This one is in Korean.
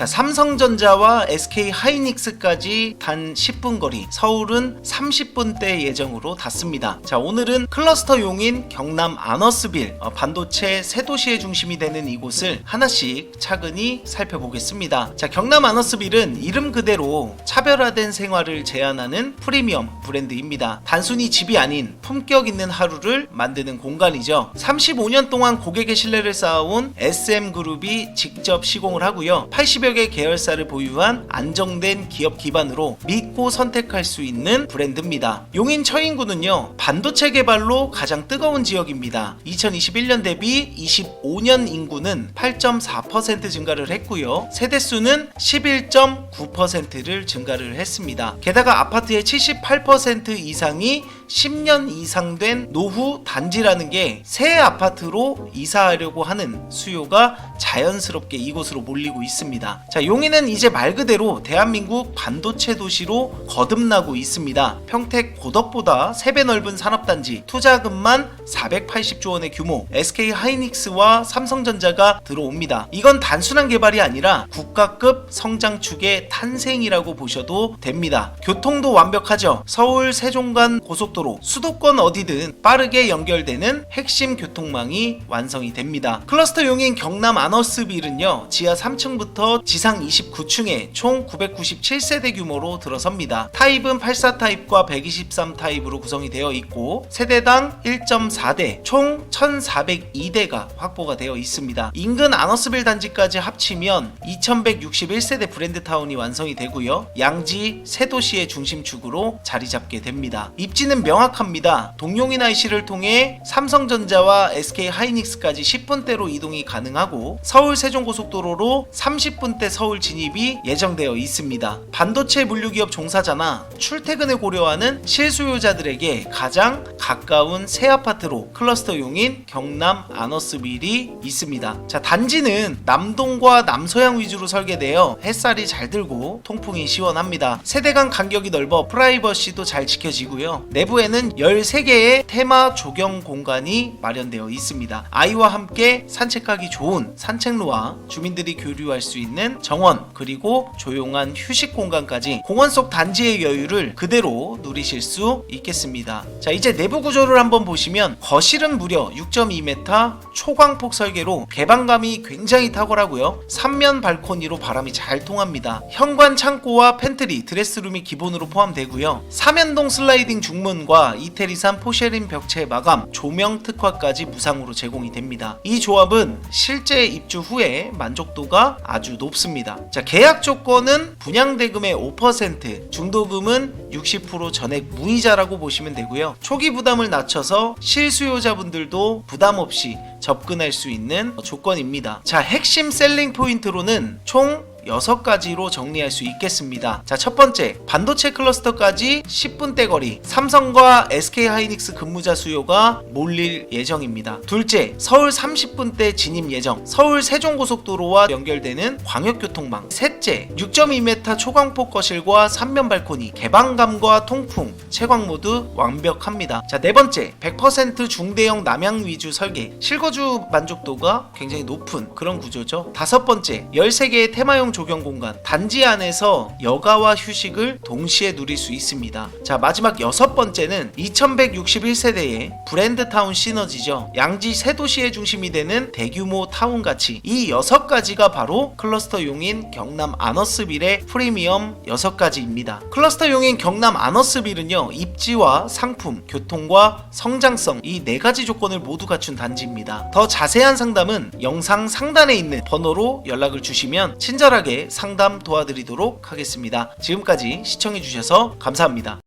자, 삼성전자와 SK 하이닉스까지 단 10분 거리, 서울은 30분대 예정으로 닿습니다. 자, 오늘은 클러스터 용인 경남 아너스빌, 어, 반도체 새 도시의 중심이 되는 이곳을 하나씩 차근히 살펴보겠습니다. 자, 경남 아너스빌은 이름 그대로 차별화된 생활을 제안하는 프리미엄 브랜드입니다. 단순히 집이 아닌 품격 있는 하루를 만드는 공간이죠. 35년 동안 고객의 신뢰를 쌓아온 SM그룹이 직접 시공을 하고요. 80여 개 계열사를 보유한 안정된 기업 기반으로 믿고 선택할 수 있는 브랜드입니다. 용인 처인구는요. 반도체 개발로 가장 뜨거운 지역입니다. 2021년 대비 25년 인구는 8.4% 증가를 했고요. 세대수는 11.9%를 증가를 했습니다. 게다가 아파트의 78% 이상이 10년 이상 된 노후 단지라는 게 새 아파트로 이사하려고 하는 수요가 자연스럽게 이곳으로 몰리고 있습니다. 자, 용인은 이제 말 그대로 대한민국 반도체 도시로 거듭나고 있습니다. 평택 고덕보다 3배 넓은 산업단지, 투자금만 480조 원의 규모, SK 하이닉스와 삼성전자가 들어옵니다. 이건 단순한 개발이 아니라 국가급 성장축의 탄생이라고 보셔도 됩니다. 교통도 완벽하죠. 서울 세종간 고속도로, 수도권 어디든 빠르게 연결되는 핵심 교통망이 완성이 됩니다. 클러스터 용인 경남 아너스빌은요, 지하 3층부터 지상 29층에 총 997세대 규모로 들어섭니다. 타입은 84 타입과 123 타입으로 구성이 되어 있고, 세대당 1.4대, 총 1402대가 확보가 되어 있습니다. 인근 아너스빌 단지까지 합치면 2161세대 브랜드타운이 완성이 되고요. 양지 새 도시의 중심축으로 자리 잡게 됩니다. 입지는 명확합니다. 동용인 IC를 통해 삼성전자와 SK 하이닉스까지 10분대로 이동이 가능하고 서울 세종고속도로로 30분대 서울 진입이 예정되어 있습니다. 반도체 물류기업 종사자나 출퇴근을 고려하는 실수요자들에게 가장 가까운 새 아파트로 클러스터 용인 경남 아너스빌이 있습니다. 자, 단지는 남동과 남서양 위주로 설계되어 햇살이 잘 들고 통풍이 시원합니다. 세대 간 간격이 넓어 프라이버시도 잘 지켜지고요. 내부 에는 13개의 테마 조경 공간이 마련되어 있습니다. 아이와 함께 산책하기 좋은 산책로와 주민들이 교류할 수 있는 정원 그리고 조용한 휴식 공간까지 공원 속 단지의 여유를 그대로 누리실 수 있겠습니다. 자 이제 내부 구조를 한번 보시면 거실은 무려 6.2m 초광폭 설계로 개방감이 굉장히 탁월하고요. 3면 발코니로 바람이 잘 통합니다. 현관 창고와 팬트리, 드레스룸이 기본으로 포함되고요. 사면동 슬라이딩 중문과 이태리산 포쉐린 벽체 마감, 조명 특화까지 무상으로 제공이 됩니다. 이 조합은 실제 입주 후에 만족도가 아주 높습니다. 자, 계약 조건은 분양 대금의 5%, 중도금은 60% 전액 무이자라고 보시면 되고요. 초기 부담을 낮춰서 실수요자분들도 부담 없이 접근할 수 있는 조건입니다. 자, 핵심 셀링 포인트로는 총 6가지로 정리할 수 있겠습니다. 자, 첫 번째, 반도체 클러스터까지 10분대 거리, 삼성과 SK 하이닉스 근무자 수요가 몰릴 예정입니다. 둘째, 서울 30분대 진입 예정, 서울 세종고속도로와 연결되는 광역교통망. 셋째, 6.2m 초광폭 거실과 3면 발코니, 개방감과 통풍, 채광 모두 완벽합니다. 자, 네 번째, 100% 중대형 남향 위주 설계, 실거주 만족도가 굉장히 높은 그런 구조죠. 다섯 번째, 13개의 테마용 조경 공간, 단지 안에서 여가와 휴식을 동시에 누릴 수 있습니다. 자, 마지막 여섯 번째는 2161세대의 브랜드 타운 시너지죠. 양지 새 도시의 중심이 되는 대규모 타운 가치. 이 여섯 가지가 바로 클러스터 용인 경남 아너스빌의 프리미엄 여섯 가지입니다. 클러스터 용인 경남 아너스빌은요, 입지와 상품, 교통과 성장성 이 네 가지 조건을 모두 갖춘 단지입니다. 더 자세한 상담은 영상 상단에 있는 번호로 연락을 주시면 친절 하게 상담 도와드리도록 하겠습니다. 지금까지 시청해주셔서 감사합니다.